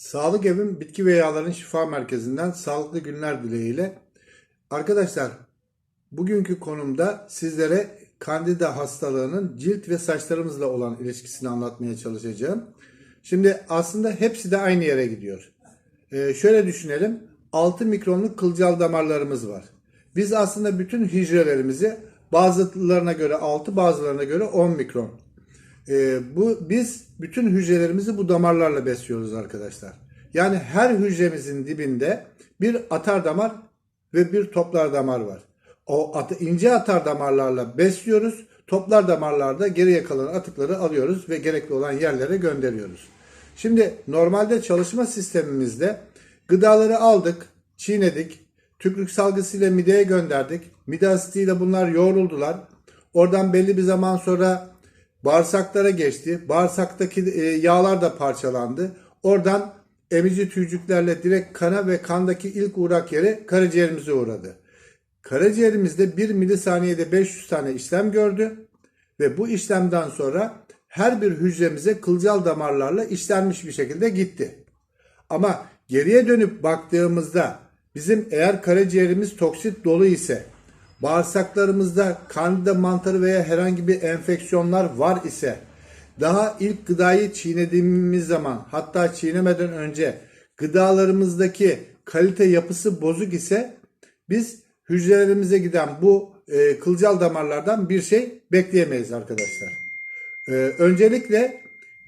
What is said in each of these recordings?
Sağlık Evim Bitki ve Yağların Şifa Merkezi'nden sağlıklı günler dileğiyle. Arkadaşlar bugünkü konumda sizlere kandida hastalığının cilt ve saçlarımızla olan ilişkisini anlatmaya çalışacağım. Şimdi aslında hepsi de aynı yere gidiyor. Ee, şöyle düşünelim. 6 mikronluk kılcal damarlarımız var. Biz aslında bütün hücrelerimizi bazılarına göre 6 bazılarına göre 10 mikron ee, bu biz bütün hücrelerimizi bu damarlarla besliyoruz arkadaşlar. Yani her hücremizin dibinde bir atar damar ve bir toplar damar var. O at, ince atar damarlarla besliyoruz. Toplar damarlarda geriye kalan atıkları alıyoruz ve gerekli olan yerlere gönderiyoruz. Şimdi normalde çalışma sistemimizde gıdaları aldık, çiğnedik, tükrük salgısıyla mideye gönderdik. Mide asitiyle bunlar yoğruldular. Oradan belli bir zaman sonra bağırsaklara geçti. Bağırsaktaki e, yağlar da parçalandı. Oradan emici tüycüklerle direkt kana ve kandaki ilk uğrak yeri karaciğerimize uğradı. Karaciğerimizde 1 milisaniyede 500 tane işlem gördü ve bu işlemden sonra her bir hücremize kılcal damarlarla işlenmiş bir şekilde gitti. Ama geriye dönüp baktığımızda bizim eğer karaciğerimiz toksit dolu ise bağırsaklarımızda kandida mantarı veya herhangi bir enfeksiyonlar var ise daha ilk gıdayı çiğnediğimiz zaman hatta çiğnemeden önce gıdalarımızdaki kalite yapısı bozuk ise biz hücrelerimize giden bu e, kılcal damarlardan bir şey bekleyemeyiz arkadaşlar. E, öncelikle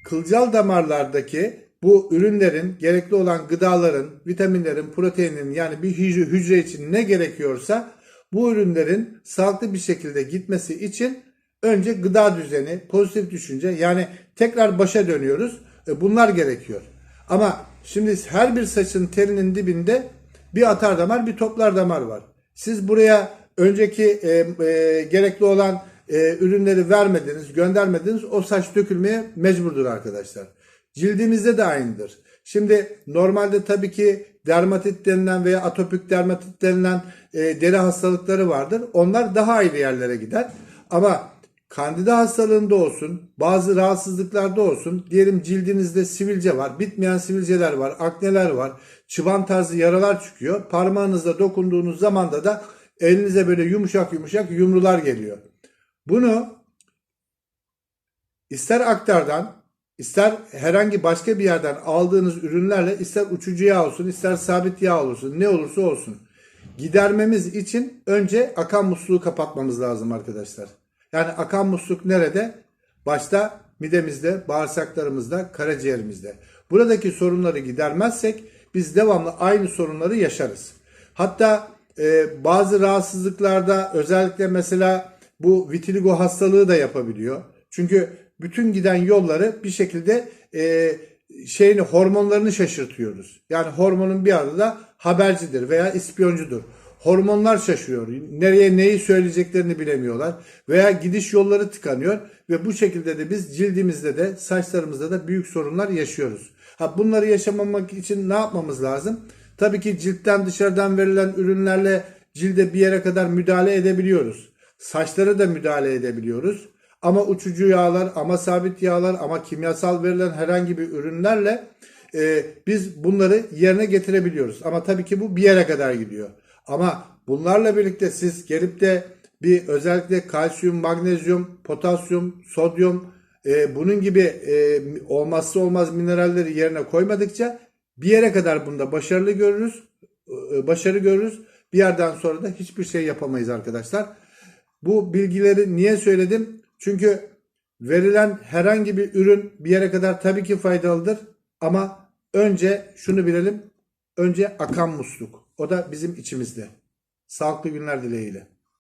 kılcal damarlardaki bu ürünlerin gerekli olan gıdaların, vitaminlerin, proteinin yani bir hücre, hücre için ne gerekiyorsa bu ürünlerin sağlıklı bir şekilde gitmesi için önce gıda düzeni, pozitif düşünce yani tekrar başa dönüyoruz. E, Bunlar gerekiyor. Ama şimdi her bir saçın telinin dibinde bir atar damar, bir toplar damar var. Siz buraya önceki e, e, gerekli olan e, ürünleri vermediniz, göndermediniz. O saç dökülmeye mecburdur arkadaşlar. Cildimizde de aynıdır. Şimdi normalde tabii ki dermatit denilen veya atopik dermatit denilen e, deri hastalıkları vardır. Onlar daha ayrı yerlere gider. Ama kandida hastalığında olsun, bazı rahatsızlıklarda olsun, diyelim cildinizde sivilce var, bitmeyen sivilceler var, akneler var, çıban tarzı yaralar çıkıyor. Parmağınızla dokunduğunuz zaman da da elinize böyle yumuşak yumuşak yumrular geliyor. Bunu ister aktardan, ister herhangi başka bir yerden aldığınız ürünlerle ister uçucu yağ olsun, ister sabit yağ olsun, ne olursa olsun gidermemiz için önce akan musluğu kapatmamız lazım arkadaşlar. Yani akan musluk nerede? Başta midemizde, bağırsaklarımızda, karaciğerimizde. Buradaki sorunları gidermezsek biz devamlı aynı sorunları yaşarız. Hatta e, bazı rahatsızlıklarda özellikle mesela bu vitiligo hastalığı da yapabiliyor. Çünkü bütün giden yolları bir şekilde e, şeyini hormonlarını şaşırtıyoruz. Yani hormonun bir adı da habercidir veya ispiyoncudur. Hormonlar şaşıyor. Nereye neyi söyleyeceklerini bilemiyorlar veya gidiş yolları tıkanıyor ve bu şekilde de biz cildimizde de saçlarımızda da büyük sorunlar yaşıyoruz. Ha bunları yaşamamak için ne yapmamız lazım? Tabii ki ciltten dışarıdan verilen ürünlerle cilde bir yere kadar müdahale edebiliyoruz. Saçlara da müdahale edebiliyoruz. Ama uçucu yağlar, ama sabit yağlar, ama kimyasal verilen herhangi bir ürünlerle e, biz bunları yerine getirebiliyoruz. Ama tabii ki bu bir yere kadar gidiyor. Ama bunlarla birlikte siz gelip de bir özellikle kalsiyum, magnezyum, potasyum, sodyum e, bunun gibi e, olmazsa olmaz mineralleri yerine koymadıkça bir yere kadar bunda başarılı görürüz, e, başarı görürüz. Bir yerden sonra da hiçbir şey yapamayız arkadaşlar. Bu bilgileri niye söyledim? Çünkü verilen herhangi bir ürün bir yere kadar tabii ki faydalıdır ama önce şunu bilelim. Önce akan musluk. O da bizim içimizde. Sağlıklı günler dileğiyle.